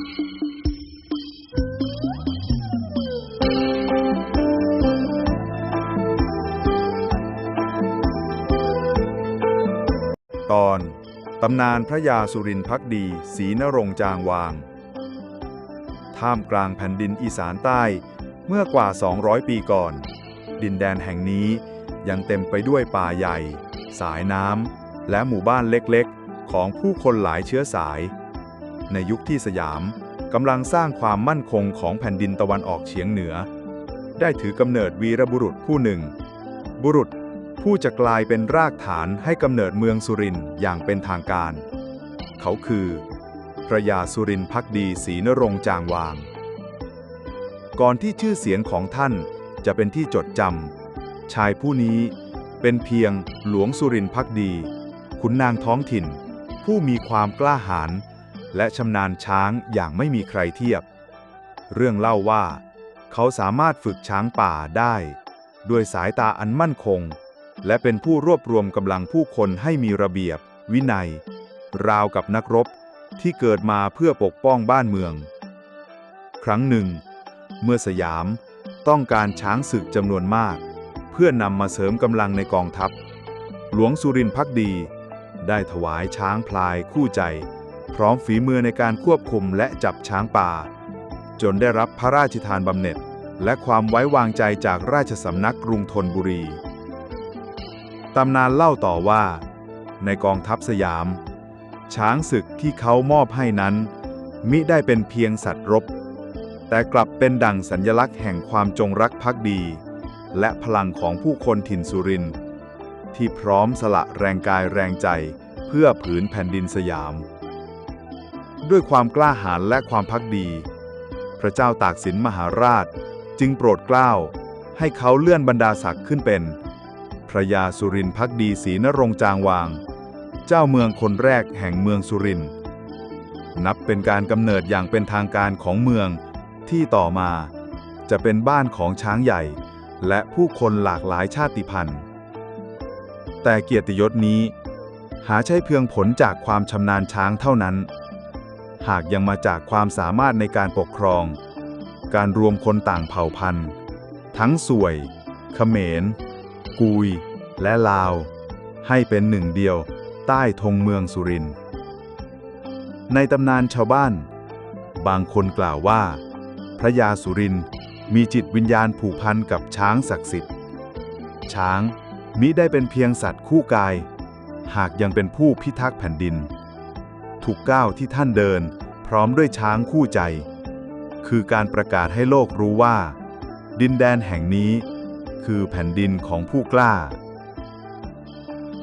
ตอนตำนานพระยาสุรินทร์พักดีศรีนรงจางวาง ท่ามกลางแผ่นดินอีสานใต้เมื่อกว่า 200 ปีก่อน ดินแดนแห่งนี้ยังเต็มไปด้วยป่าใหญ่ สายน้ำและหมู่บ้านเล็กๆ ของผู้คนหลายเชื้อสาย ในยุคที่สยามกำลังสร้างความมั่นคงของแผ่นดินตะวันออกเฉียงเหนือ ได้ถือกำเนิดวีรบุรุษผู้หนึ่ง บุรุษผู้จะกลายเป็นรากฐานให้กำเนิดเมืองสุรินทร์อย่างเป็นทางการ เขาคือ พระยาสุรินทร์พักดีศรีนรงจางวาง ก่อนที่ชื่อเสียงของท่านจะเป็นที่จดจำชายผู้นี้เป็นเพียงหลวงสุรินทร์พักดี ขุนนางท้องถิ่น ผู้มีความกล้าหาญ และชำนาญช้างอย่างไม่มีใครเทียบ เรื่องเล่าว่า เขาสามารถฝึกช้างป่าได้ ด้วยสายตาอันมั่นคง และเป็นผู้รวบรวมกำลังผู้คนให้มีระเบียบ วินัย ราวกับนักรบที่เกิดมาเพื่อปกป้องบ้านเมือง ครั้งหนึ่ง เมื่อสยามต้องการช้างศึกจำนวนมาก เพื่อนำมาเสริมกำลังในกองทัพ หลวงสุรินทร์พักดี ได้ถวายช้างพลายคู่ใจ พร้อมฝีมือในการควบคุมและจับช้างป่า จนได้รับพระราชทานบำเหน็จ และความไว้วางใจจากราชสำนักกรุงธนบุรี ตำนานเล่าต่อว่า ในกองทัพสยาม ช้างศึกที่เขามอบให้นั้น มิได้เป็นเพียงสัตว์รบ แต่กลับเป็นดั่งสัญลักษณ์แห่งความจงรักภักดี และพลังของผู้คนถิ่นสุรินที่พร้อมสละแรงกายแรงใจเพื่อผืนแผ่นดินสยาม ด้วยความกล้าหาญและความพักดี พระเจ้าตากสินมหาราชจึงโปรดเกล้า ให้เขาเลื่อนบรรดาศักดิ์ขึ้นเป็น พระยาสุรินทรพักดีศรีนรงจางวาง เจ้าเมืองคนแรกแห่งเมืองสุรินทร์นับเป็นการกำเนิดอย่างเป็นทางการของเมืองที่ต่อมา จะเป็นบ้านของช้างใหญ่ และผู้คนหลากหลายชาติพันธุ์ แต่เกียรติยศนี้ หาใช่เพียงผลจากความชำนาญช้างเท่านั้น หากยังมาจากความสามารถในการปกครอง การรวมคนต่างเผ่าพันธุ์ ทั้งสวย เขมร กุย และลาว ให้เป็นหนึ่งเดียวใต้ธงเมืองสุรินทร์ ในตำนานชาวบ้าน บางคนกล่าวว่า พระยาสุรินทร์มีจิตวิญญาณผูกพันกับช้างศักดิ์สิทธิ์ ช้างมิได้เป็นเพียงสัตว์คู่กาย หากยังเป็นผู้พิทักษ์แผ่นดิน ทุกก้าวที่ท่านเดิน พร้อมด้วยช้างคู่ใจ คือการประกาศให้โลกรู้ว่า ดินแดนแห่งนี้ คือแผ่นดินของผู้กล้า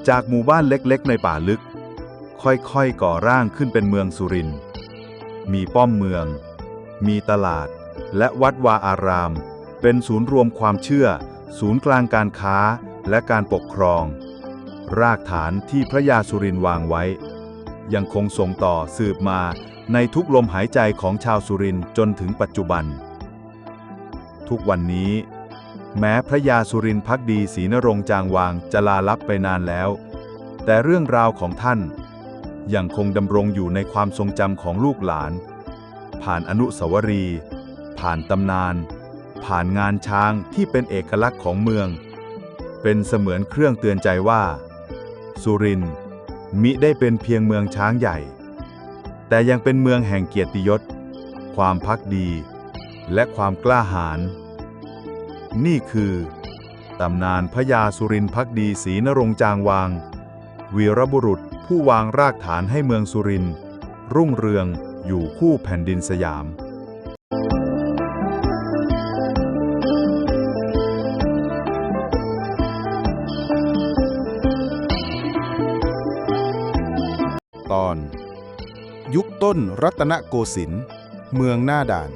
จากหมู่บ้านเล็กๆ ในป่าลึก ค่อยๆ ก่อร่างขึ้นเป็นเมืองสุริน มีป้อมเมือง มีตลาด และวัดวาอาราม เป็นศูนย์รวมความเชื่อ ศูนย์กลางการค้าและการปกครอง รากฐานที่พระยาสุรินวางไว้ ยังคงส่งต่อสืบมาในทุกลมหายใจของชาวสุรินจนถึงปัจจุบัน ทุกวันนี้ แม้พระยาสุรินทักดีศรีนรงจางวางจะลาลับไปนานแล้ว แต่เรื่องราวของท่าน ยังคงดำรงอยู่ในความทรงจำของลูกหลาน ผ่านอนุสาวรีย์ผ่านตำนาน ผ่านงานช้างที่เป็นเอกลักษณ์ของเมือง เป็นเสมือนเครื่องเตือนใจว่า สุรินทร์ มิได้เป็นเพียงเมืองช้างใหญ่ แต่ยังเป็นเมืองแห่งเกียรติยศ ความพักดี และความกล้าหาญ นี่คือ ตำนานพระยาสุรินทร์พักดีศรีนรงจางวาง วีรบุรุษผู้วางรากฐานให้เมืองสุรินทร์รุ่งเรืองอยู่คู่แผ่นดินสยาม ตอน ยุคต้นรัตนโกสินทร์เมืองหน้าด่าน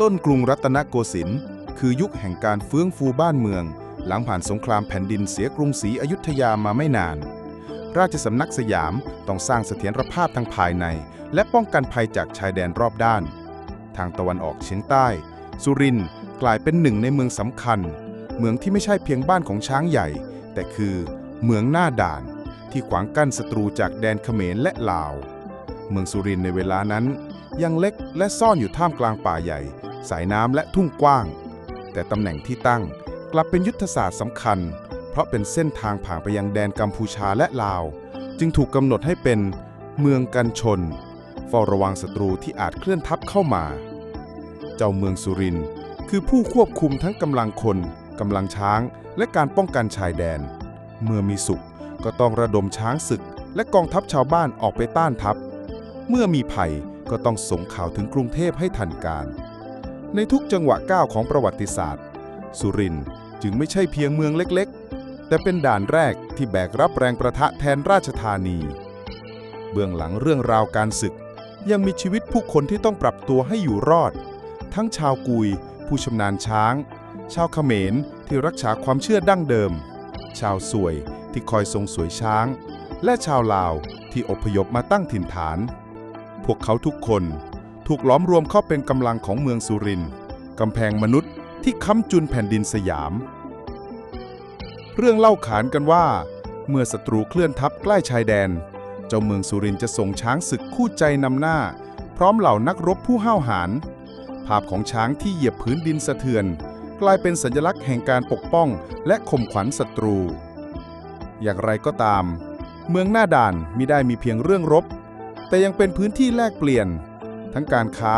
ต้นกรุงรัตนโกสินทร์คือยุคแห่งการเฟื้นฟูบ้านเมือง หลังผ่านสงครามแผ่นดินเสียกรุงศรีอยุธยามาไม่นาน ราชสำนักสยามต้องสร้างเสถียรภาพทางภายใน และป้องกันภัยจากชายแดนรอบด้าน ทางตะวันออกเฉียงใต้ สุรินทร์กลายเป็นหนึ่งในเมืองสำคัญ เมืองที่ไม่ใช่เพียงบ้านของช้างใหญ่ แต่คือเมืองหน้าด่าน ที่ขวางกั้นศัตรูจากแดนเขมรและลาว เมืองสุรินในเวลานั้น ยังเล็กและซ่อนอยู่ท่ามกลางป่าใหญ่ สายน้ำและทุ่งกว้าง แต่ตำแหน่งที่ตั้งกลับเป็นยุทธศาสตร์สำคัญ เพราะเป็นเส้นทางผ่านไปยังแดนกัมพูชาและลาว จึงถูกกำหนดให้เป็นเมืองกันชนเฝ้าระวังศัตรูที่อาจเคลื่อนทัพเข้ามา เจ้าเมืองสุรินคือผู้ควบคุมทั้งกำลังคนกำลังช้างและการป้องกันชายแดน เมื่อมีสุข ก็ต้องระดมช้างศึก และกองทัพชาวบ้านออกไปต้านทัพ เมื่อมีภัยก็ต้องส่งข่าวถึงกรุงเทพให้ทันการ ในทุกจังหวะก้าวของประวัติศาสตร์ สุรินทร์จึงไม่ใช่เพียงเมืองเล็กๆ แต่เป็นด่านแรกที่แบกรับแรงประทะแทนราชธานี เบื้องหลังเรื่องราวการศึก ยังมีชีวิตผู้คนที่ต้องปรับตัวให้อยู่รอด ทั้งชาวกุย ผู้ชำนาญช้าง ชาวเขมรที่รักษาความเชื่อดั้งเดิม ชาวสวย ที่คอยทรงสวยช้าง และชาวลาวที่อพยพมาตั้งถิ่นฐาน พวกเขาทุกคนถูกล้อมรวมเข้าเป็นกำลังของเมืองสุรินทร์กำแพงมนุษย์ที่ค้ำจุนแผ่นดินสยาม เรื่องเล่าขานกันว่า เมื่อศัตรูเคลื่อนทัพใกล้ชายแดน เจ้าเมืองสุรินทร์จะส่งช้างศึกคู่ใจนำหน้า พร้อมเหล่านักรบผู้ห้าวหาญภาพของช้างที่เหยียบพื้นดินสะเทือน กลายเป็นสัญลักษณ์แห่งการปกป้องและข่มขวัญศัตรู อย่างไรก็ตาม เมืองหน้าด่านมิได้มีเพียงเรื่องรบ แต่ยังเป็นพื้นที่แลกเปลี่ยน ทั้งการค้า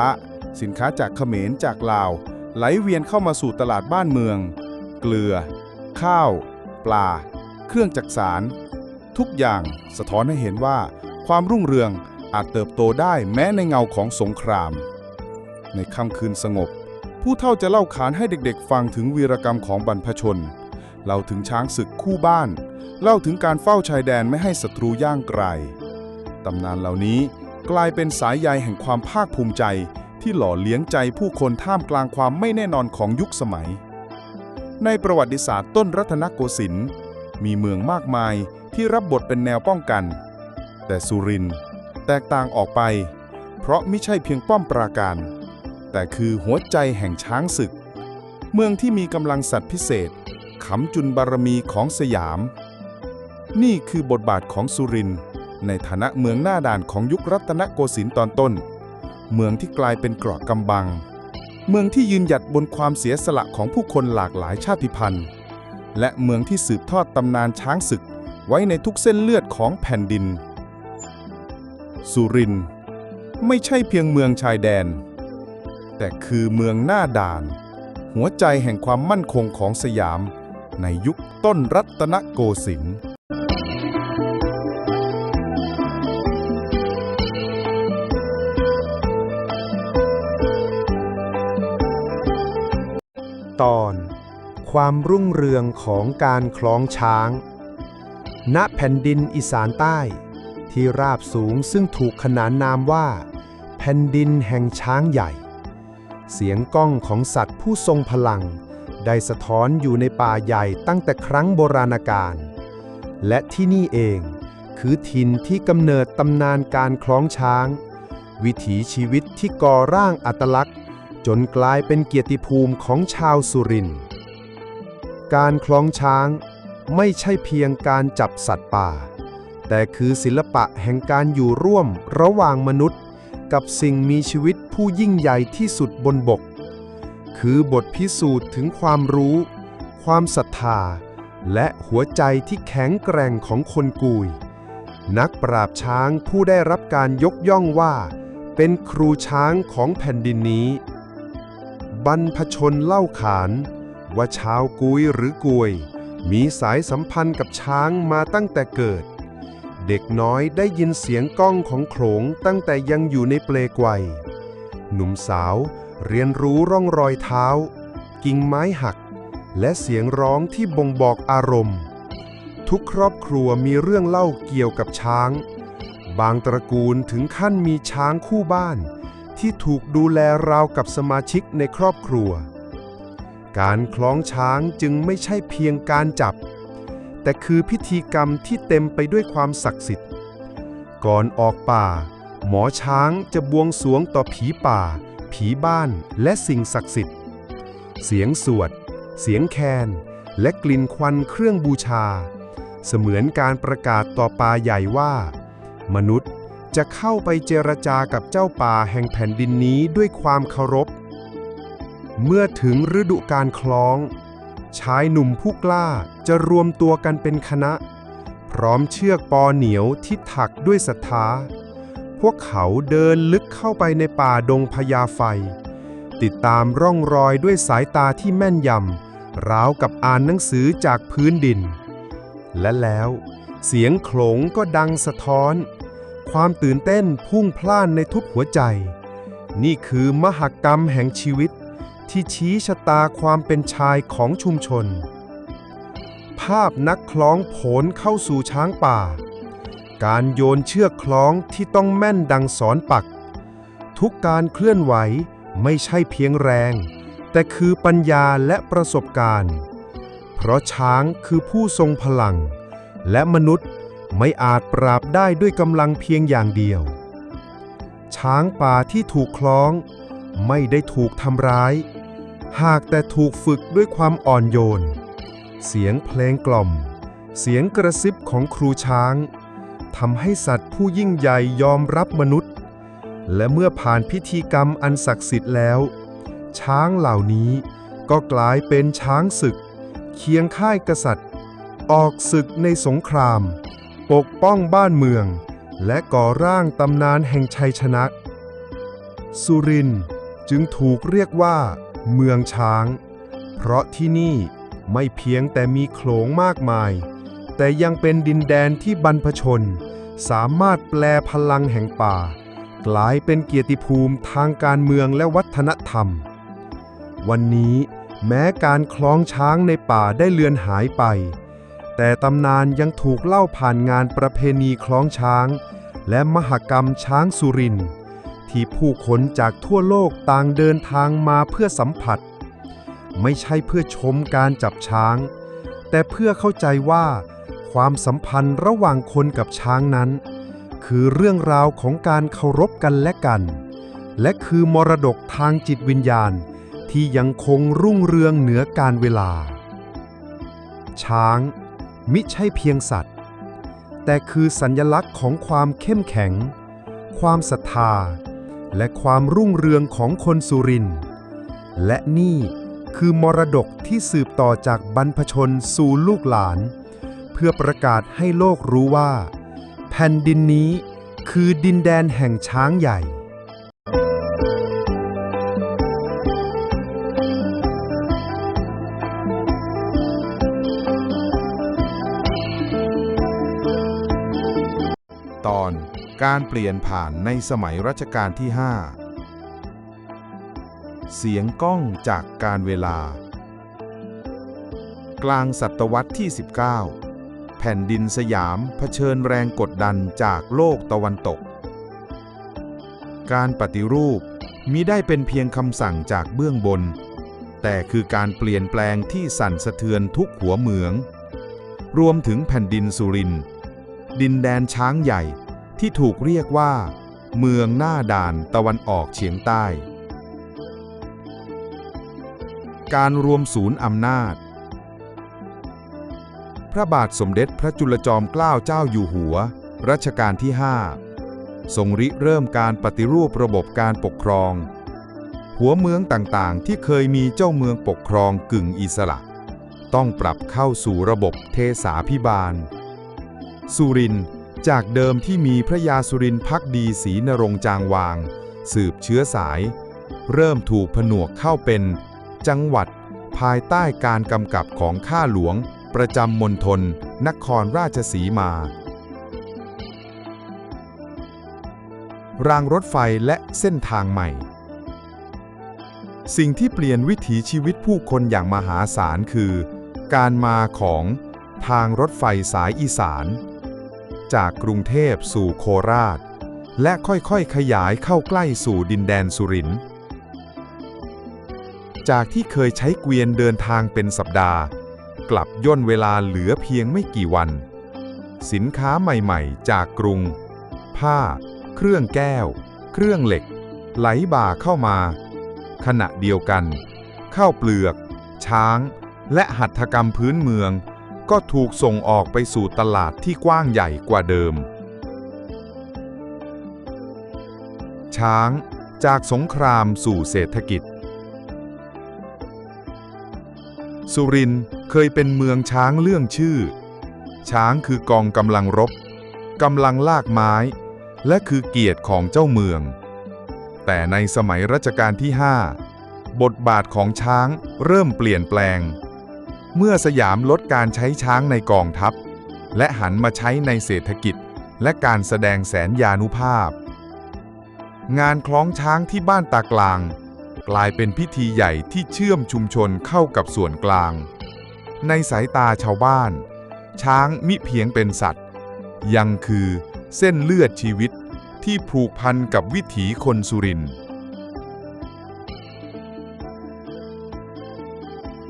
สินค้าจากเขมรจากลาว ไหลเวียนเข้ามาสู่ตลาดบ้านเมือง เกลือ ข้าว ปลา เครื่องจักสารทุกอย่างสะท้อนให้เห็นว่า ความรุ่งเรืองอาจเติบโตได้แม้ในเงาของสงคราม ในค่ำคืนสงบ ผู้เฒ่าจะเล่าขานให้เด็กๆ ฟังถึงวีรกรรมของบรรพชนเล่าถึงช้างศึกคู่บ้าน เล่าถึงการเฝ้าชายแดนไม่ให้ศัตรูย่างไกล ตำนานเหล่านี้กลายเป็นสายใยแห่งความภาคภูมิใจที่หล่อเลี้ยงใจผู้คนท่ามกลางความไม่แน่นอนของยุคสมัย ในประวัติศาสตร์ต้นรัตนโกสินทร์มีเมืองมากมายที่รับบทเป็นแนวป้องกัน แต่สุรินทร์แตกต่างออกไป เพราะไม่ใช่เพียงป้อมปราการ แต่คือหัวใจแห่งช้างศึก เมืองที่มีกำลังสัตว์พิเศษขำจุนบารมีของสยาม นี่คือบทบาทของสุรินทร์ในฐานะเมืองหน้าด่านของยุครัตนโกสินทร์ตอนต้น เมืองที่กลายเป็นเกราะกำบัง เมืองที่ยืนหยัดบนความเสียสละของผู้คนหลากหลายชาติพันธุ์ และเมืองที่สืบทอดตำนานช้างศึกไว้ในทุกเส้นเลือดของแผ่นดิน สุรินทร์ไม่ใช่เพียงเมืองชายแดน แต่คือเมืองหน้าด่าน หัวใจแห่งความมั่นคงของสยาม ในยุคต้นรัตนโกสินทร์ ตอน ความรุ่งเรืองของการคล้องช้าง ณแผ่นดินอีสานใต้ ที่ราบสูงซึ่งถูกขนานนามว่า แผ่นดินแห่งช้างใหญ่ เสียงก้องของสัตว์ผู้ทรงพลัง ได้สะท้อนอยู่ในป่าใหญ่ตั้งแต่ครั้งโบราณกาลและที่นี่เองคือถิ่นที่กำเนิดตำนานการคล้องช้าง วิถีชีวิตที่ก่อร่างอัตลักษณ์ จนกลายเป็นเกียรติภูมิของชาวสุรินทร์การคล้องช้างไม่ใช่เพียงการจับสัตว์ป่า แต่คือศิลปะแห่งการอยู่ร่วมระหว่างมนุษย์ กับสิ่งมีชีวิตผู้ยิ่งใหญ่ที่สุดบนบก คือบทพิสูจน์ถึงความรู้ ความศรัทธา และหัวใจที่แข็งแกร่งของคนกุย นักปราบช้างผู้ได้รับการยกย่องว่า เป็นครูช้างของแผ่นดินนี้ บรรพชนเล่าขาน ว่าชาวกุยหรือกวย มีสายสัมพันธ์กับช้างมาตั้งแต่เกิด เด็กน้อยได้ยินเสียงก้องของโขลงตั้งแต่ยังอยู่ในเปลกวัย หนุ่มสาวเรียนรู้ร่องรอยเท้า กิ่งไม้หัก และเสียงร้องที่บ่งบอกอารมณ์ ทุกครอบครัวมีเรื่องเล่าเกี่ยวกับช้าง บางตระกูลถึงขั้นมีช้างคู่บ้าน ที่ถูกดูแลราวกับสมาชิกในครอบครัว การคล้องช้างจึงไม่ใช่เพียงการจับ แต่คือพิธีกรรมที่เต็มไปด้วยความศักดิ์สิทธิ์ ก่อนออกป่า หมอช้างจะบวงสรวงต่อผีป่า ผีบ้านและสิ่งศักดิ์สิทธิ์ เสียงสวด เสียงแคน และกลิ่นควันเครื่องบูชา เสมือนการประกาศต่อป่าใหญ่ว่า มนุษย์ จะเข้าไปเจรจากับเจ้าป่าแห่งแผ่นดินนี้ด้วยความเคารพ เมื่อถึงฤดูการคล้อง ชายหนุ่มผู้กล้าจะรวมตัวกันเป็นคณะ พร้อมเชือกปอเหนียวที่ถักด้วยศรัทธา พวกเขาเดินลึกเข้าไปในป่าดงพญาไฟ ติดตามร่องรอยด้วยสายตาที่แม่นยำราวกับอ่านหนังสือจากพื้นดิน และแล้ว เสียงโขลงก็ดังสะท้อน ความตื่นเต้นพุ่งพล่านในทุกหัวใจ นี่คือมหกรรมแห่งชีวิตที่ชี้ชะตาความเป็นชายของชุมชน ภาพนักคล้องโผนเข้าสู่ช้างป่า การโยนเชือกคล้องที่ต้องแม่นดังสอนปัก ทุกการเคลื่อนไหวไม่ใช่เพียงแรง แต่คือปัญญาและประสบการณ์ เพราะช้างคือผู้ทรงพลัง และมนุษย์ ไม่อาจปราบได้ด้วยกำลังเพียงอย่างเดียว ช้างป่าที่ถูกคล้อง ไม่ได้ถูกทำร้าย หากแต่ถูกฝึกด้วยความอ่อนโยน เสียงเพลงกล่อม เสียงกระซิบของครูช้างทำให้สัตว์ผู้ยิ่งใหญ่ยอมรับมนุษย์ และเมื่อผ่านพิธีกรรมอันศักดิ์สิทธิ์แล้ว ช้างเหล่านี้ก็กลายเป็นช้างศึก เคียงข้ายกษัตริย์ ออกศึกในสงคราม ปกป้องบ้านเมือง และก่อร่างตำนานแห่งชัยชนะ สุรินจึงถูกเรียกว่า เมืองช้าง เพราะที่นี่ไม่เพียงแต่มีโขลงมากมาย แต่ยังเป็นดินแดนที่บรรพชน สามารถแปลพลังแห่งป่า กลายเป็นเกียรติภูมิทางการเมืองและวัฒนธรรม วันนี้แม้การคล้องช้างในป่าได้เลือนหายไป แต่ตำนานยังถูกเล่าผ่านงานประเพณีคล้องช้าง และมหกรรมช้างสุรินที่ผู้คนจากทั่วโลกต่างเดินทางมาเพื่อสัมผัส ไม่ใช่เพื่อชมการจับช้าง แต่เพื่อเข้าใจว่า ความสัมพันธ์ระหว่างคนกับช้างนั้น คือเรื่องราวของการเคารพกันและกัน และคือมรดกทางจิตวิญญาณที่ยังคงรุ่งเรืองเหนือการเวลา ช้าง มิใช่เพียงสัตว์ แต่คือสัญลักษณ์ของความเข้มแข็ง ความศรัทธา และความรุ่งเรืองของคนสุริน และนี่คือมรดกที่สืบต่อจากบรรพชนสู่ลูกหลาน เพื่อประกาศให้โลกรู้ว่า แผ่นดินนี้คือดินแดนแห่งช้างใหญ่ การเปลี่ยนผ่านในสมัยรัชกาลที่ 5 เสียงก้องจากการเวลา กลางศตวรรษที่ 19 แผ่นดินสยามเผชิญแรงกดดันจากโลกตะวันตก การปฏิรูปมิได้เป็นเพียงคำสั่งจากเบื้องบน แต่คือการเปลี่ยนแปลงที่สั่นสะเทือนทุกหัวเมือง รวมถึงแผ่นดินสุรินทร์ดินแดนช้างใหญ่ ที่ถูกเรียกว่า เมืองหน้าด่านตะวันออกเฉียงใต้ การรวมศูนย์อำนาจ พระบาทสมเด็จพระจุลจอมเกล้าเจ้าอยู่หัว รัชกาลที่ 5 ทรงริเริ่มการปฏิรูประบบการปกครอง หัวเมืองต่างๆ ที่เคยมีเจ้าเมืองปกครองกึ่งอิสระ ต้องปรับเข้าสู่ระบบเทสาพิบาล สุรินทร์ จากเดิมที่มีพระยาสุรินทร์พักดีศรีนรงจางวาง สืบเชื้อสาย เริ่มถูกผนวกเข้าเป็น จังหวัด ภายใต้การกำกับของข้าหลวง ประจำมณฑลนครราชสีมา รางรถไฟและเส้นทางใหม่ สิ่งที่เปลี่ยนวิถีชีวิตผู้คนอย่างมหาศาลคือ การมาของทางรถไฟสายอีสาน จากกรุงเทพสู่โคราช และค่อยๆขยายเข้าใกล้สู่ดินแดนสุรินทร์จากที่เคยใช้เกวียนเดินทางเป็นสัปดาห์ กลับย่นเวลาเหลือเพียงไม่กี่วัน สินค้าใหม่ๆ จากกรุง ผ้า เครื่องแก้ว เครื่องเหล็ก ไหลบ่าเข้ามา ขณะเดียวกัน ข้าวเปลือก ช้าง และหัตถกรรมพื้นเมือง ก็ถูกส่งออกไปสู่ตลาดที่กว้างใหญ่กว่าเดิม ช้างจากสงครามสู่เศรษฐกิจ สุรินทร์เคยเป็นเมืองช้างเรื่องชื่อ ช้างคือกองกำลังรบกำลังลากไม้ และคือเกียรติของเจ้าเมือง แต่ในสมัยรัชกาลที่ 5 บทบาทของช้างเริ่มเปลี่ยนแปลง เมื่อสยามลดการใช้ช้างในกองทัพ และหันมาใช้ในเศรษฐกิจ และการแสดงแสนยานุภาพ งานคล้องช้างที่บ้านตากลาง กลายเป็นพิธีใหญ่ที่เชื่อมชุมชนเข้ากับส่วนกลาง ในสายตาชาวบ้าน ช้างมิเพียงเป็นสัตว์ ยังคือเส้นเลือดชีวิตที่ผูกพันกับวิถีคนสุรินทร์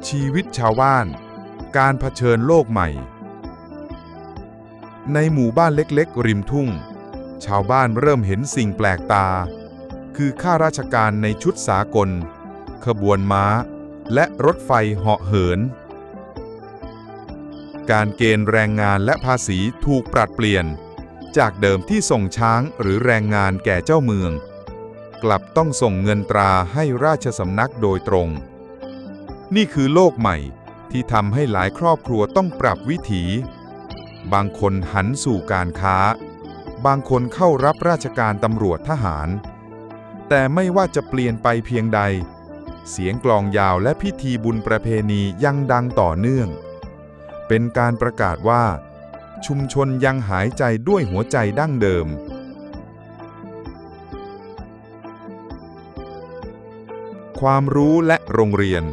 ชีวิตชาวบ้าน การเผชิญโลกใหม่ ในหมู่บ้านเล็กๆ ริมทุ่ง ชาวบ้านเริ่มเห็นสิ่งแปลกตา คือข้าราชการในชุดสากล ขบวนม้า และรถไฟเหาะเหิน การเกณฑ์แรงงานและภาษีถูกปรับเปลี่ยน จากเดิมที่ส่งช้างหรือแรงงานแก่เจ้าเมือง กลับต้องส่งเงินตราให้ราชสำนักโดยตรง นี่คือโลกใหม่ที่ทำให้หลายครอบครัวต้องปรับวิถี บางคนหันสู่การค้า บางคนเข้ารับราชการตำรวจทหาร แต่ไม่ว่าจะเปลี่ยนไปเพียงใด เสียงกลองยาวและพิธีบุญประเพณียังดังต่อเนื่อง เป็นการประกาศว่า ชุมชนยังหายใจด้วยหัวใจดั้งเดิมความรู้และโรงเรียน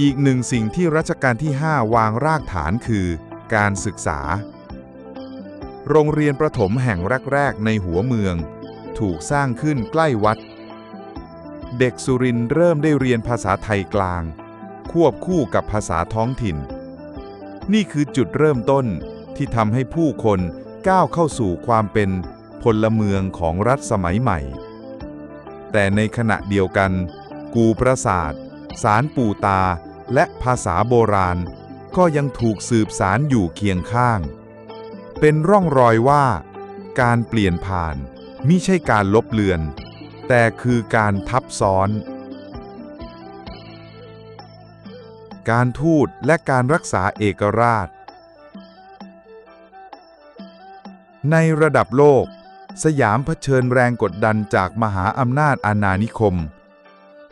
อีกหนึ่งสิ่งที่รัชกาลที่ 5 วางรากฐานคือ การศึกษา โรงเรียนประถมแห่งแรกๆในหัวเมือง ถูกสร้างขึ้นใกล้วัด เด็กสุรินเริ่มได้เรียนภาษาไทยกลาง ควบคู่กับภาษาท้องถิ่น นี่คือจุดเริ่มต้นที่ทำให้ผู้คนก้าวเข้าสู่ความเป็นพลเมืองของรัฐสมัยใหม่ แต่ในขณะเดียวกัน กูประสาท สารปู่ตา และภาษาโบราณ ก็ยังถูกสืบสารอยู่เคียงข้าง เป็นร่องรอยว่า การเปลี่ยนผ่านมิใช่การลบเลือน แต่คือการทับซ้อน การทูตและการรักษาเอกราช ในระดับโลก สยามเผชิญแรงกดดันจากมหาอำนาจอาณานิคม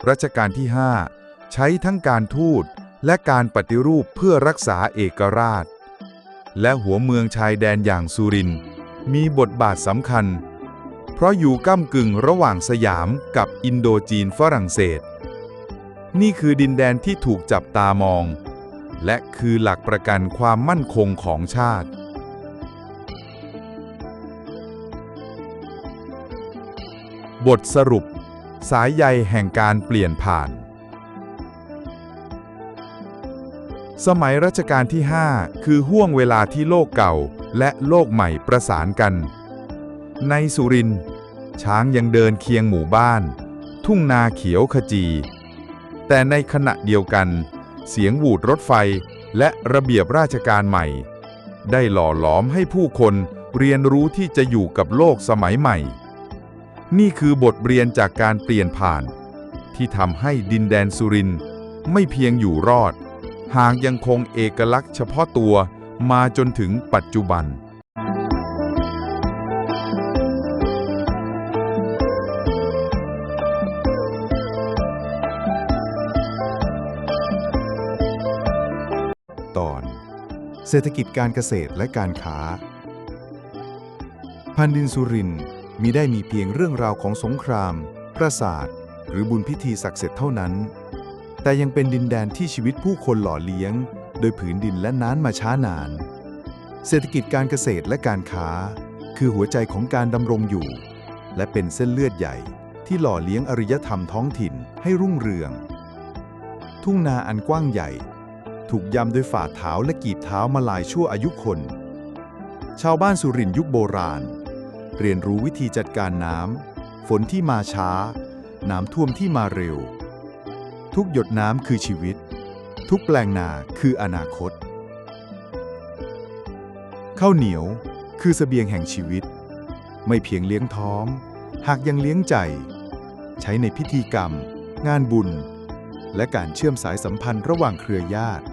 รัชกาลที่ 5 ใช้ทั้งการทูตและการปฏิรูปเพื่อรักษาเอกราช และหัวเมืองชายแดนอย่างสุรินมีบทบาทสำคัญ เพราะอยู่ก้ากึ่งระหว่างสยามกับอินโดจีนฝรั่งเศส นี่คือดินแดนที่ถูกจับตามอง และคือหลักประกันความมั่นคงของชาติบทสรุป สายใยแห่งการเปลี่ยนผ่าน สมัยรัชกาลที่ 5 คือห่วงเวลาที่โลกเก่าและโลกใหม่ประสานกัน ในสุรินช้างยังเดินเคียงหมู่บ้าน ทุ่งนาเขียวขจี แต่ในขณะเดียวกัน เสียงหวูดรถไฟและระเบียบราชการใหม่ ได้หล่อหลอมให้ผู้คนเรียนรู้ที่จะอยู่กับโลกสมัยใหม่ นี่คือบทเรียนจากการเปลี่ยนผ่าน ที่ทำให้ดินแดนสุรินไม่เพียงอยู่รอด หากยังคงเอกลักษณ์เฉพาะตัวมาจนถึงปัจจุบัน ตอน เศรษฐกิจการเกษตรและการค้า พันดินสุรินมีได้มีเพียงเรื่องราวของสงคราม ปราสาท หรือบุญพิธีศักดิ์สิทธิ์เท่านั้น แต่ยังเป็นดินแดนที่ชีวิตผู้คนหล่อเลี้ยง โดยผืนดินและน้านมาช้านาน เศรษฐกิจการเกษตรและการค้า คือหัวใจของการดำรงอยู่ และเป็นเส้นเลือดใหญ่ที่หล่อเลี้ยงอารยธรรมท้องถิ่นให้รุ่งเรือง ทุ่งนาอันกว้างใหญ่ ถูกยำด้วยฝ่าเท้าและกีบเท้ามาหลายชั่วอายุคน ชาวบ้านสุรินยุคโบราณ เรียนรู้วิธีจัดการน้ำฝนที่มาช้า น้ำท่วมที่มาเร็ว ทุกหยดน้ำคือชีวิต ทุกแปลงนาคืออนาคต ข้าวเหนียวคือเสบียงแห่งชีวิต ไม่เพียงเลี้ยงท้อง หากยังเลี้ยงใจ ใช้ในพิธีกรรม งานบุญ และการเชื่อมสายสัมพันธ์ระหว่างเครือญาติ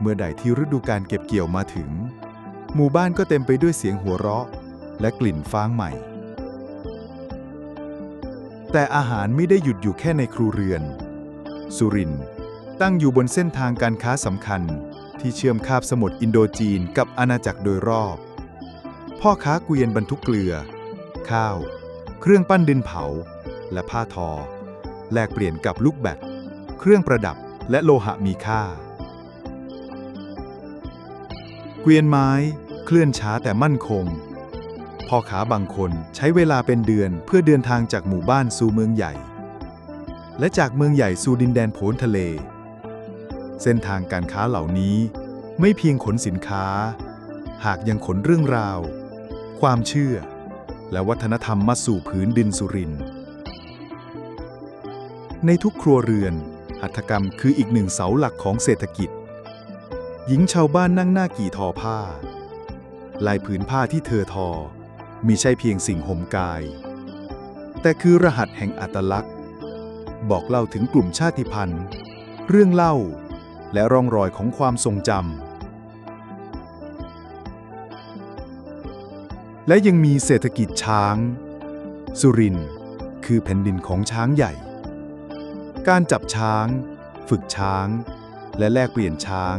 เมื่อใดที่ฤดูการเก็บเกี่ยวมาถึง หมู่บ้านก็เต็มไปด้วยเสียงหัวเราะ และกลิ่นฟางใหม่ แต่อาหารไม่ได้หยุดอยู่แค่ในครูเรือน สุรินตั้งอยู่บนเส้นทางการค้าสำคัญ ที่เชื่อมคาบสมุทรอินโดจีนกับอาณาจักรโดยรอบ พ่อค้าเกวียนบรรทุกเกลือ ข้าว เครื่องปั้นดินเผา และผ้าทอ แลกเปลี่ยนกับลูกแบตเครื่องประดับและโลหะมีค่า เกวียนไม้เคลื่อนช้าแต่มั่นคง พ่อค้าบางคนใช้เวลาเป็นเดือนเพื่อเดินทางจากหมู่บ้านสู่เมืองใหญ่ และจากเมืองใหญ่สู่ดินแดนโผนทะเล เส้นทางการค้าเหล่านี้ไม่เพียงขนสินค้า หากยังขนเรื่องราว ความเชื่อ และวัฒนธรรมมาสู่ผืนดินสุรินทร์ในทุกครัวเรือน หัตถกรรมคืออีกหนึ่งเสาหลักของเศรษฐกิจ หญิงชาวบ้านนั่งหน้ากี่ทอผ้า ลายผืนผ้าที่เธอทอ มีใช่เพียงสิ่งห่มกาย แต่คือรหัสแห่งอัตลักษณ์ บอกเล่าถึงกลุ่มชาติพันธุ์ เรื่องเล่า และร่องรอยของความทรงจำ และยังมีเศรษฐกิจช้าง สุรินคือแผ่นดินของช้างใหญ่ การจับช้าง ฝึกช้าง และแลกเปลี่ยนช้าง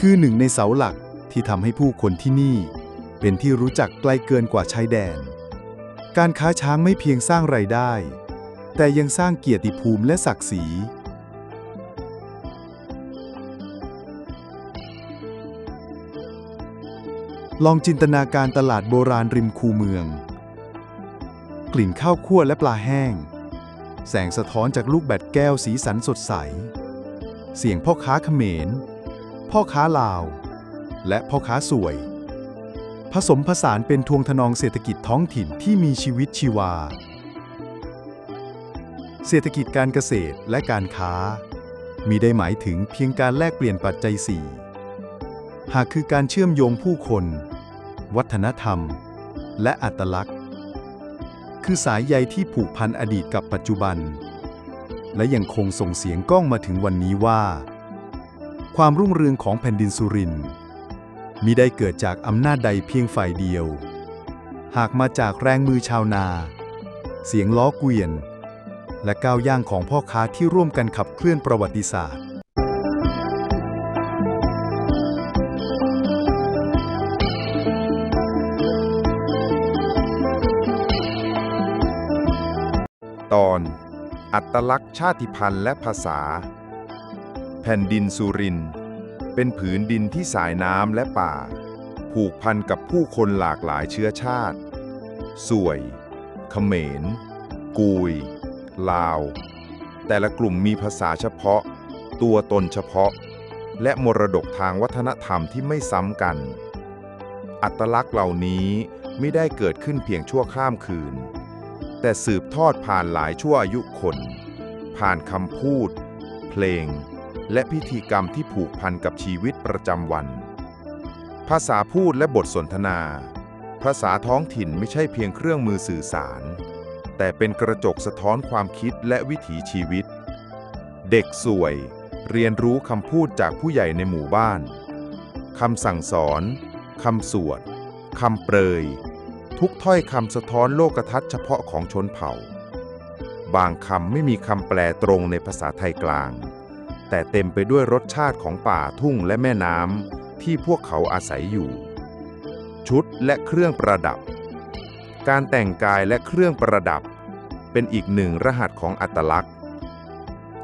คือหนึ่งในเสาหลักที่ทำให้ผู้คนที่นี่ เป็นที่รู้จักไกลเกินกว่าชายแดน การค้าช้างไม่เพียงสร้างไรายได้ แต่ยังสร้างเกียรติภูมิและศักดิ์ศรี ลองจินตนาการตลาดโบราณริมคูเมือง กลิ่นข้าวคั่วและปลาแห้ง แสงสะท้อนจากลูกแบตแก้วสีสันสดใส เสียงพ่อค้าเขมร พ่อค้าลาว และพ่อค้าสวย ผสมผสานเป็นทวงทนองเศรษฐกิจท้องถิ่นที่มีชีวิตชีวา เศรษฐกิจการเกษตรและการค้า มีได้หมายถึงเพียงการแลกเปลี่ยนปัจจัยสี่หากคือการเชื่อมโยงผู้คน วัฒนธรรม และอัตลักษณ์ คือสายใยที่ผูกพันอดีตกับปัจจุบัน และยังคงส่งเสียงก้องมาถึงวันนี้ว่า ความรุ่งเรืองของแผ่นดินสุรินทร์มิได้เกิดจากอำนาจใดเพียงฝ่ายเดียว หากมาจากแรงมือชาวนา เสียงล้อเกวียน และก้าวย่างของพ่อค้าที่ร่วมกันขับเคลื่อนประวัติศาสตร์ตอน อัตลักษณ์ชาติพันธุ์และภาษา แผ่นดินสุริน เป็นผืนดินที่สายน้ำและป่า ผูกพันกับผู้คนหลากหลายเชื้อชาติ สวย เขมร กุย ลาว แต่ละกลุ่มมีภาษาเฉพาะ ตัวตนเฉพาะ และมรดกทางวัฒนธรรมที่ไม่ซ้ำกัน อัตลักษณ์เหล่านี้ไม่ได้เกิดขึ้นเพียงชั่วข้ามคืน แต่สืบทอดผ่านหลายชั่วอายุคน ผ่านคำพูด เพลง และพิธีกรรมที่ผูกพันกับชีวิตประจำวัน ภาษาพูดและบทสนทนา ภาษาท้องถิ่นไม่ใช่เพียงเครื่องมือสื่อสาร แต่เป็นกระจกสะท้อนความคิดและวิถีชีวิต เด็กสวย เรียนรู้คำพูดจากผู้ใหญ่ในหมู่บ้านคำสั่งสอนคำสวดคำเปรย ทุกถ้อยคำสะท้อนโลกทัศน์เฉพาะของชนเผ่า บางคำไม่มีคำแปลตรงในภาษาไทยกลาง แต่เต็มไปด้วยรสชาติของป่าทุ่งและแม่น้ำที่พวกเขาอาศัยอยู่ ชุดและเครื่องประดับ การแต่งกายและเครื่องประดับ เป็นอีกหนึ่งรหัสของอัตลักษณ์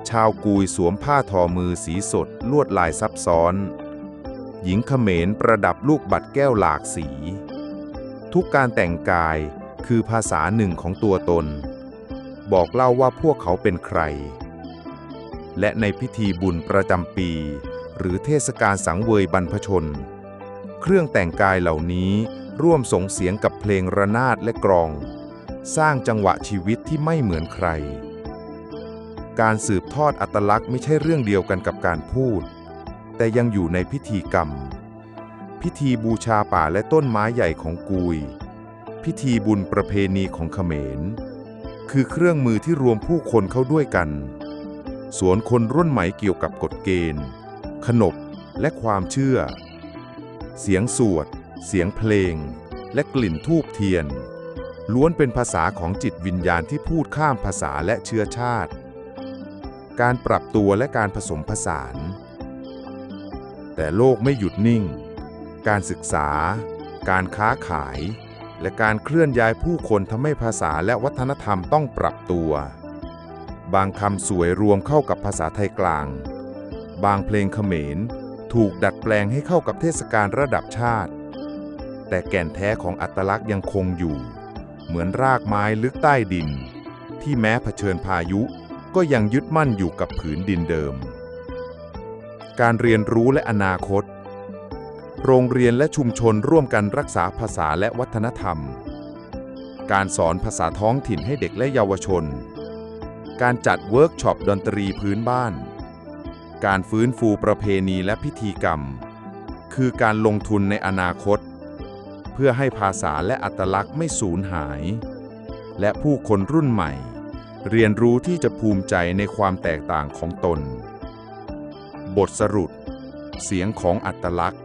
ชาวกุยสวมผ้าทอมือสีสดลวดลายซับซ้อน หญิงเขมรประดับลูกบัตรแก้วหลากสี ทุกการแต่งกายคือภาษาหนึ่งของตัวตน บอกเล่าว่าพวกเขาเป็นใคร และในพิธีบุญประจำปี หรือเทศกาลสังเวยบรรพชน เครื่องแต่งกายเหล่านี้ ร่วมส่งเสียงกับเพลงระนาดและกรอง สร้างจังหวะชีวิตที่ไม่เหมือนใคร การสืบทอดอัตลักษณ์ไม่ใช่เรื่องเดียวกันกับการพูด แต่ยังอยู่ในพิธีกรรม พิธีบูชาป่าและต้นไม้ใหญ่ของกุย พิธีบุญประเพณีของเขมร คือเครื่องมือที่รวมผู้คนเข้าด้วยกัน สวนคนรุ่นใหม่เกี่ยวกับกฎเกณฑ์ ขนบและความเชื่อ เสียงสวด เสียงเพลง และกลิ่นทูบเทียน ล้วนเป็นภาษาของจิตวิญญาณที่พูดข้ามภาษาและเชื้อชาติ การปรับตัวและการผสมผสาน แต่โลกไม่หยุดนิ่ง การศึกษา การค้าขาย และการเคลื่อนย้ายผู้คนทำให้ภาษาและวัฒนธรรมต้องปรับตัว บางคำสวยรวมเข้ากับภาษาไทยกลาง บางเพลงเขมรถูกดัดแปลงให้เข้ากับเทศกาลระดับชาติ แต่แก่นแท้ของอัตลักษณ์ยังคงอยู่ เหมือนรากไม้ลึกใต้ดิน ที่แม้เผชิญพายุก็ยังยึดมั่นอยู่กับผืนดินเดิม การเรียนรู้และอนาคต โรงเรียนและชุมชนร่วมกันรักษาภาษาและวัฒนธรรม การสอนภาษาท้องถิ่นให้เด็กและเยาวชน การจัดเวิร์กช็อปดนตรีพื้นบ้าน การฟื้นฟูประเพณีและพิธีกรรม คือการลงทุนในอนาคต เพื่อให้ภาษาและอัตลักษณ์ไม่สูญหาย และผู้คนรุ่นใหม่ เรียนรู้ที่จะภูมิใจในความแตกต่างของตน บทสรุป เสียงของอัตลักษณ์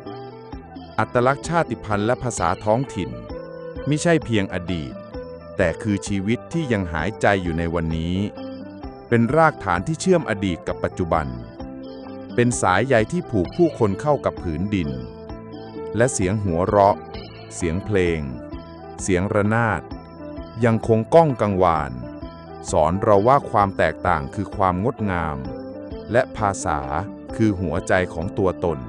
อัตลักษณ์ชาติพันธุ์และภาษาท้องถิ่น ไม่ใช่เพียงอดีต แต่คือชีวิตที่ยังหายใจอยู่ในวันนี้ เป็นรากฐานที่เชื่อมอดีตกับปัจจุบัน เป็นสายใยที่ผูกผู้คนเข้ากับผืนดินและเสียงหัวเราะ เสียงเพลง เสียงระนาด ยังคงก้องกังวาน สอนเราว่าความแตกต่างคือความงดงาม และภาษาคือหัวใจของตัวตน